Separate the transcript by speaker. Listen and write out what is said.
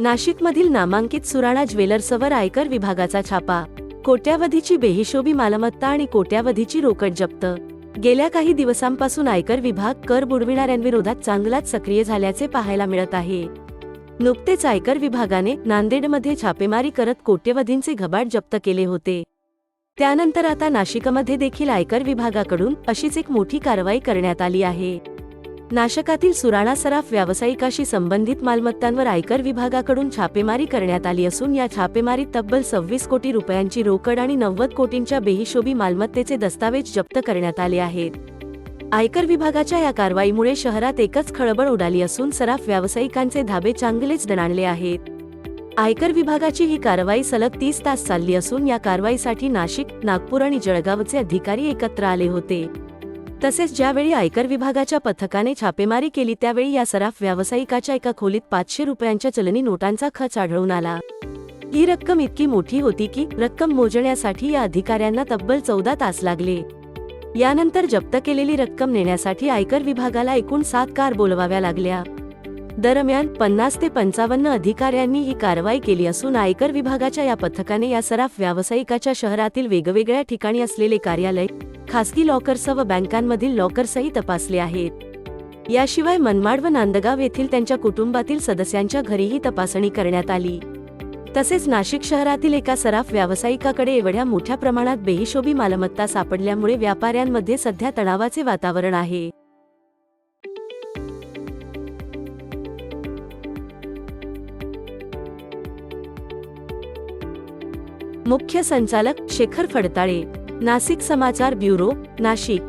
Speaker 1: नाशिकमधील नामांकित सुराणा ज्वेलर्सवर आयकर विभागाचा छापा. कोट्यावधीची बेहिशोबी मालमत्ता आणि कोट्यावधीची रोकड जप्त. गेल्या काही दिवसांपासून आयकर विभाग कर बुडविणाऱ्यांविरोधात चांगलाच सक्रिय झाल्याचे पाहायला मिळत आहे. नुकतेच आयकर विभागाने नांदेडमध्ये छापेमारी करत कोट्यवधींचे घबाड जप्त केले होते. त्यानंतर आता नाशिकमध्ये देखील आयकर विभागाकडून अशीच एक मोठी कारवाई करण्यात आली आहे. नाशकातील सुराणा सराफ व्यावसायिकाशी संबंधित मालमत्तांवर आयकर विभागाकडून छापेमारी करण्यात आली असून या छापेमारीत तब्बल सव्वीस कोटी रुपयांची रोकड आणि नव्वद कोटींच्या बेहिशोबी मालमत्तेचे दस्तावेज जप्त करण्यात आले आहेत. आयकर विभागाच्या या कारवाईमुळे शहरात एकच खळबळ उडाली असून सराफ व्यावसायिकांचे धाबे चांगलेच दणाणले आहेत. आयकर विभागाची ही कारवाई सलग तीस तास चालली असून या कारवाईसाठी नाशिक नागपूर आणि जळगावचे अधिकारी एकत्र आले होते. तसेच ज्यावेळी आयकर विभागाच्या पथकाने छापेमारी केली त्यावेळी या सराफ व्यावसायिकाच्या एका खोलीत पाचशे रुपयांच्या चलनी नोटांचा खच आढळून आला. ही रक्कम इतकी मोठी होती की रक्कम मोजण्यासाठी या अधिकाऱ्यांना तब्बल चौदा तास लागले. यानंतर जप्त केलेली रक्कम नेण्यासाठी आयकर विभागाला एकूण सात कार बोलवाव्या लागल्या. दरम्यान पन्नास ते पंचावन्न अधिकाऱ्यांनी ही कारवाई केली असून आयकर विभागाच्या या पथकाने या सराफ व्यावसायिकाच्या शहरातील वेगवेगळ्या ठिकाणी असलेले कार्यालय खासगी लॉकर्स व बँकांमधील लॉकर्सही तपासले आहेत. याशिवाय मनमाड व नांदगाव येथील त्यांच्या कुटुंबातील सदस्यांच्या घरीही तपासणी करण्यात आली. तसेच नाशिक शहरातील एका सराफ व्यावसायिकाकडे एवढ्या मोठ्या प्रमाणात बेहिशोबी मालमत्ता सापडल्यामुळे व्यापाऱ्यांमध्ये सध्या तणावाचे वातावरण आहे. मुख्य संचालक शेखर फडताळे. नाशिक समाचार ब्युरो नाशिक.